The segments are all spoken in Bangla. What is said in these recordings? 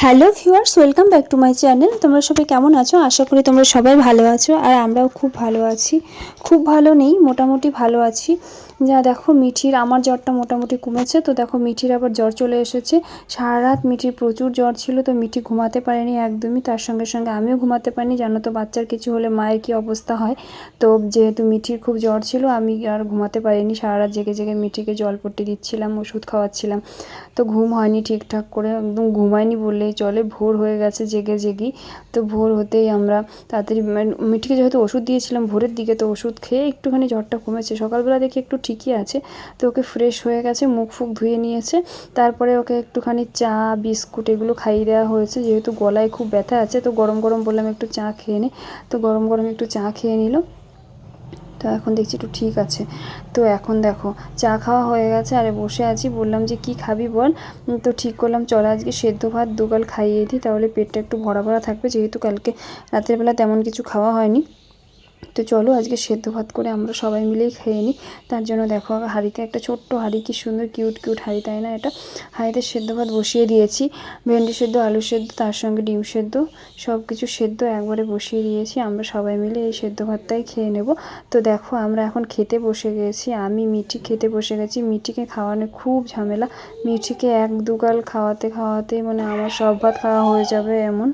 Hello viewers, welcome back to my channel. তোমরা সবাই কেমন আছো? আশা করি তোমরা সবাই ভালো আছো আর আমরাও খুব ভালো আছি। খুব ভালো নেই, মোটামুটি ভালো আছি। যা দেখো, মিঠির, আমার জ্বরটা মোটামুটি কমেছে। তো দেখো, মিঠির আবার জ্বর চলে এসেছে। সারা রাত মিঠির প্রচুর জ্বর ছিল, তো মিঠি ঘুমাতে পারেনি একদমই। তার সঙ্গে সঙ্গে আমিও ঘুমাতে পারিনি। জানো তো, বাচ্চার কিছু হলে মায়ের কী অবস্থা হয়? তো যেহেতু মিঠির খুব জ্বর ছিল, আমি আর ঘুমাতে পারিনি। সারা রাত জেগে জেগে মিঠিকে জল পট্টি দিচ্ছিলাম, ওষুধ খাওয়াচ্ছিলাম। তো ঘুম হয়নি ঠিকঠাক করে, একদম ঘুমায়নি বললেই চলে, ভোর হয়ে গেছে জেগে জেগেই। তো ভোর হতেই আমরা তাড়াতাড়ি মানে মিঠিকে যেহেতু ওষুধ দিয়েছিলাম, ভোরের দিকে তো ওষুধ খেয়ে একটুখানি জ্বরটা কমেছে। সকালবেলা দেখি একটু ঠিকই আছে। তো ওকে ফ্রেশ হয়ে গেছে, মুখ ফুক ধুয়ে নিয়েছে। তারপরে ওকে একটুখানি চা, বিস্কুট এগুলো খাইয়ে দেওয়া হয়েছে। যেহেতু গলায় খুব ব্যথা আছে, তো গরম গরম বললাম একটু চা খেয়ে নে। তো গরম গরম একটু চা খেয়ে নিল। তো এখন দেখছি একটু ঠিক আছে। তো এখন দেখো, চা খাওয়া হয়ে গেছে আরে বসে আছি। বললাম যে, কি খাবি বল? তো ঠিক করলাম, চলো আজকে সেদ্ধ ভাত দুগাল খাইয়ে দিই। তাহলে পেটটা একটু ভরা ভরা থাকবে। যেহেতু কালকে রাতের বেলা তেমন কিছু খাওয়া হয়নি। তো চলো আজকে সেদ্ধ ভাত করে আমরা সবাই মিলেই খেয়ে নিই। তার জন্য দেখো হাঁড়িতে একটা ছোট্ট হাঁড়ি, কি সুন্দর কিউট কিউট হাঁড়ি, তাই না এটা? হাঁড়িতে সেদ্ধ ভাত বসিয়ে দিয়েছি। ভেন্ডি সেদ্ধ, আলু সেদ্ধ, তার সঙ্গে ডিম সেদ্ধ সব কিছু সেদ্ধ একবারে বসিয়ে দিয়েছি। আমরা সবাই মিলে এই সেদ্ধ ভাতটাই খেয়ে নেব। তো দেখো আমরা এখন খেতে বসে গেছি। আমি মিঠি খেতে বসে গেছি। মিঠিকে খাওয়ানো খুব ঝামেলা। মিঠিকে এক দুগাল খাওয়াতে খাওয়াতে মানে আমার সব ভাত খাওয়া হয়ে যাবে এমন।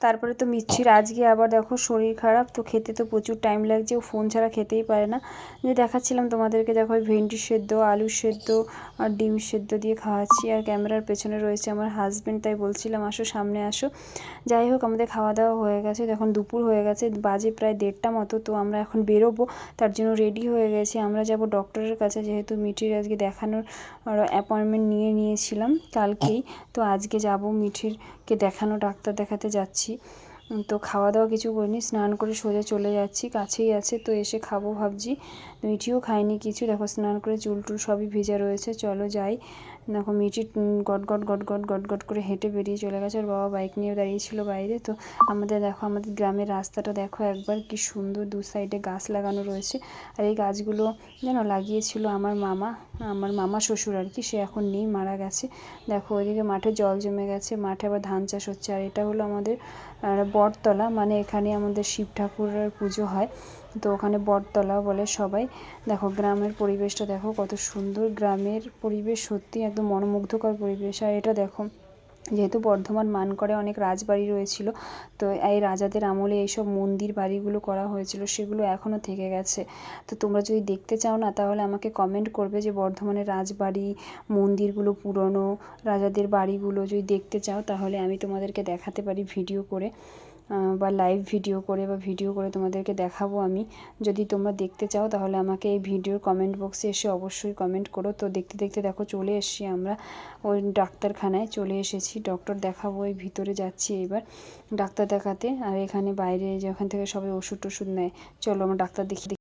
তারপরে তো মিচ্ছির আজকে আবার দেখো শরীর খারাপ, তো খেতে তো প্রচুর টাইম লাগছে। ও ফোন ছাড়া খেতেই পারে না। যে দেখাচ্ছিলাম তোমাদেরকে, দেখো ভেন্ডি সেদ্ধ, আলু সেদ্ধ আর ডিম সেদ্ধ দিয়ে খাওয়াচ্ছি। আর ক্যামেরার পেছনে রয়েছে আমার হাজব্যান্ড তাই বলছিলাম, আসো সামনে আসো। যাই হোক, আমাদের খাওয়া দাওয়া হয়ে গেছে। এখন দুপুর হয়ে গেছে, বাজে প্রায় দেড়টা মতো, তো আমরা এখন বেরোবো। তার জন্য রেডি হয়ে গেছি। আমরা যাব ডক্টরের কাছে, যেহেতু মিঠির আজকে দেখানোর অ্যাপয়েন্টমেন্ট নিয়ে নিয়েছিলাম কালকেই। তো আজকে যাব মিঠিরকে দেখানো, ডাক্তার দেখাতে যাচ্ছি। উম, তো খাওয়া দাওয়া কিছু করিনি স্নান করে সোজা চলে যাচ্ছি কাছেই আছে তো এসে খাব ভাবছি। মিঠিও খাইনি কিছু দেখো স্নান করে চুল টুল সবই ভেজা রয়েছে চলো যাই। দেখো মিঠি উম, গট গট গট গট গট গট করে হেঁটে বেরিয়ে চলে গেছে। ওর বাবা বাইক নিয়ে দাঁড়িয়েছিল বাইরে। তো আমাদের দেখো আমাদের গ্রামের রাস্তাটা দেখো একবার কি সুন্দর দু সাইডে গাছ লাগানো রয়েছে। আর এই গাছগুলো যেন লাগিয়েছিল আমার মামা আমার মামা শ্বশুর আর কি সে এখন নেই মারা গেছে। দেখো ওইদিকে মাঠে জল জমে গেছে মাঠে আবার ধান চাষ হচ্ছে। আর এটা হলো আমাদের বটতলা মানে এখানে আমাদের শিব ঠাকুরের পুজো হয়। তো ওখানে বটতলা বলে সবাই। দেখো গ্রামের পরিবেশটা দেখো, কত সুন্দর গ্রামের পরিবেশ, সত্যি একদম মনোমুগ্ধকর পরিবেশ। আর এটা দেখো, যেহেতু বর্ধমান মানকরে অনেক রাজবাড়ি রয়েছিল, তো এই রাজাদের আমলে এইসব মন্দির বাড়িগুলো করা হয়েছিল, সেগুলো এখনও থেকে গেছে। তো তোমরা যদি দেখতে চাও না, তাহলে আমাকে কমেন্ট করবে যে বর্ধমানের রাজবাড়ি, মন্দিরগুলো পুরনো, রাজাদের বাড়িগুলো যদি দেখতে চাও, তাহলে আমি তোমাদেরকে দেখাতে পারি ভিডিও করে। বা লাইভ ভিডিও করে বা ভিডিও করে তোমাদেরকে দেখাবো আমি। যদি তোমরা দেখতে চাও, তাহলে আমাকে এই ভিডিওর কমেন্ট বক্সে এসে অবশ্যই কমেন্ট করো। তো দেখতে দেখতে দেখো, চলে এসেছি আমরা ওই ডাক্তারখানায়। চলে এসেছি ডক্টর দেখাবো, এই ভিতরে যাচ্ছি এবার ডাক্তার দেখাতে। আর এখানে বাইরে যে ওখান থেকে সবাই ওষুধ টষুধ নেয়। চলো আমার ডাক্তার দেখি